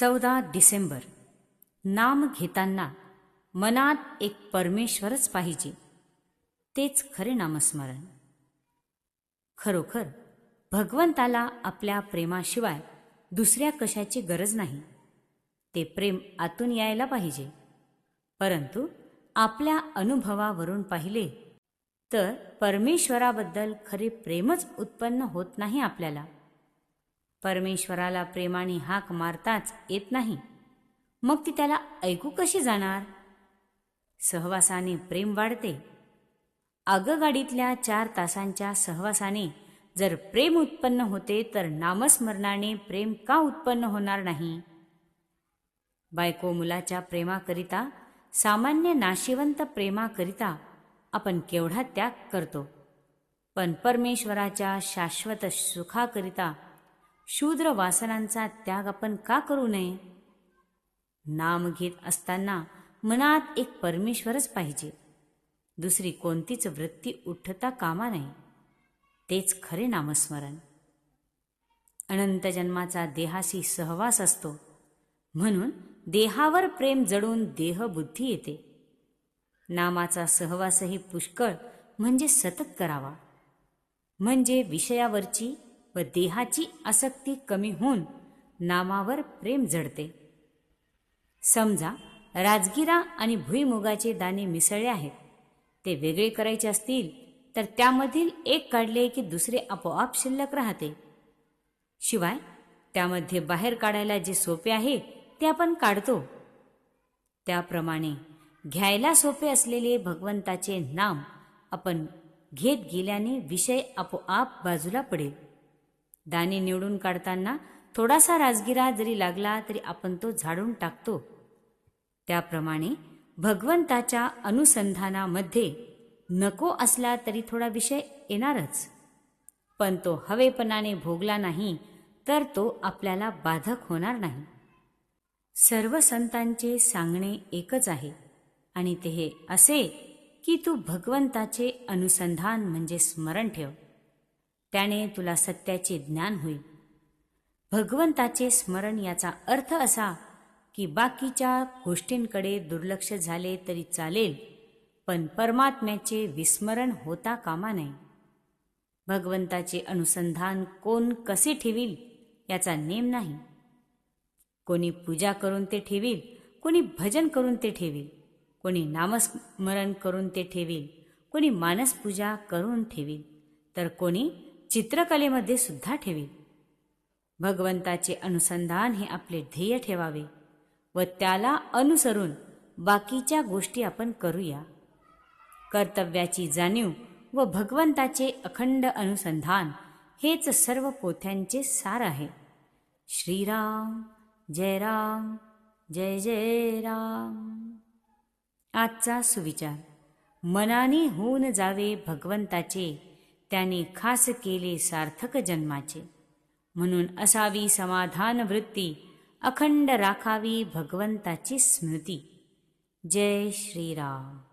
चौदा डिसेंबर. नाम घेताना मनात एक परमेश्वरच पाहिजे. तेच खरे नामस्मरण. खरोखर भगवंताला आपल्या प्रेमाशिवाय दुसऱ्या कशाची गरज नाही. ते प्रेम आतून यायला पाहिजे. परंतु आपल्या अनुभवावरून पाहिले तर परमेश्वराबद्दल खरे प्रेमच उत्पन्न होत नाही आपल्याला. परमेश्वराला प्रेमाने हाक मारताच येत नाही. मग ती त्याला ऐकू कशी जाणार? सहवासाने प्रेम वाढते. आगगाडीतल्या चार तासांच्या सहवासाने जर प्रेम उत्पन्न होते तर नामस्मरणाने प्रेम का उत्पन्न होणार नाही? बायको मुलाच्या प्रेमाकरिता सामान्य नाशिवंत प्रेमाकरिता आपण केवढा त्याग करतो. पण परमेश्वराच्या शाश्वत सुखाकरिता शूद्र वासनांचा त्याग आपण का करू नये? नाम घेत असताना मनात एक परमेश्वरच पाहिजे. दुसरी कोणतीच वृत्ती उठता कामा नये. तेच खरे नामस्मरण. अनंत जन्माचा देहाशी सहवास असतो. म्हणून देहावर प्रेम जडून देहबुद्धी येते. नामाचा सहवासही पुष्कळ म्हणजे सतत करावा. म्हणजे विषयावरची व देहाची आसक्ती कमी होऊन नामावर प्रेम जडते. समजा राजगिरा आणि भुईमुगाचे दाणे मिसळले आहेत. ते वेगळे करायचे असतील तर त्यामधील एक काढले की दुसरे आपोआप शिल्लक राहते. शिवाय त्यामध्ये बाहेर काढायला जे सोपे आहे ते आपण काढतो. त्याप्रमाणे घ्यायला सोपे असलेले भगवंताचे नाम आपण घेत गेल्याने विषय आपोआप बाजूला पडेल. दाणे निवडून काढताना थोडासा राजगिरा जरी लागला तरी आपण तो झाडून टाकतो. त्याप्रमाणे भगवंताच्या अनुसंधानामध्ये नको असला तरी थोडा विषय येणारच. पण तो हवेपणाने भोगला नाही तर तो आपल्याला बाधक होणार नाही. सर्व संतांचे सांगणे एकच आहे आणि ते हे असे की तू भगवंताचे अनुसंधान म्हणजे स्मरण ठेव. त्याने तुला सत्याचे ज्ञान होईल. भगवंताचे स्मरण याचा अर्थ असा की बाकीच्या गोष्टींकडे दुर्लक्ष झाले तरी चालेल पण परमात्म्याचे विस्मरण होता कामा नये. भगवंताचे अनुसंधान कोण कसे ठेवील याचा नेम नाही. कोणी पूजा करून ते ठेवील कोणी भजन करून ते ठेवील कोणी नामस्मरण करून ते ठेवील कोणी मानसपूजा करून ठेवील तर कोणी चित्रकलेमध्ये सुद्धा ठेवी. भगवंताचे अनुसंधान हे आपले ध्येय ठेवावे व त्याला अनुसरून बाकीच्या गोष्टी आपण करूया. कर्तव्याची जाणीव व भगवंताचे अखंड अनुसंधान हेच सर्व पोथ्यांचे सार आहे. श्रीराम जय राम जय जय राम. आजचा सुविचार. मनाने होऊन जावे भगवंताचे त्याने खास केले सार्थक जन्माचे. म्हणून असावी समाधान वृत्ती अखंड राखावी भगवंताची स्मृती. जय श्रीराम.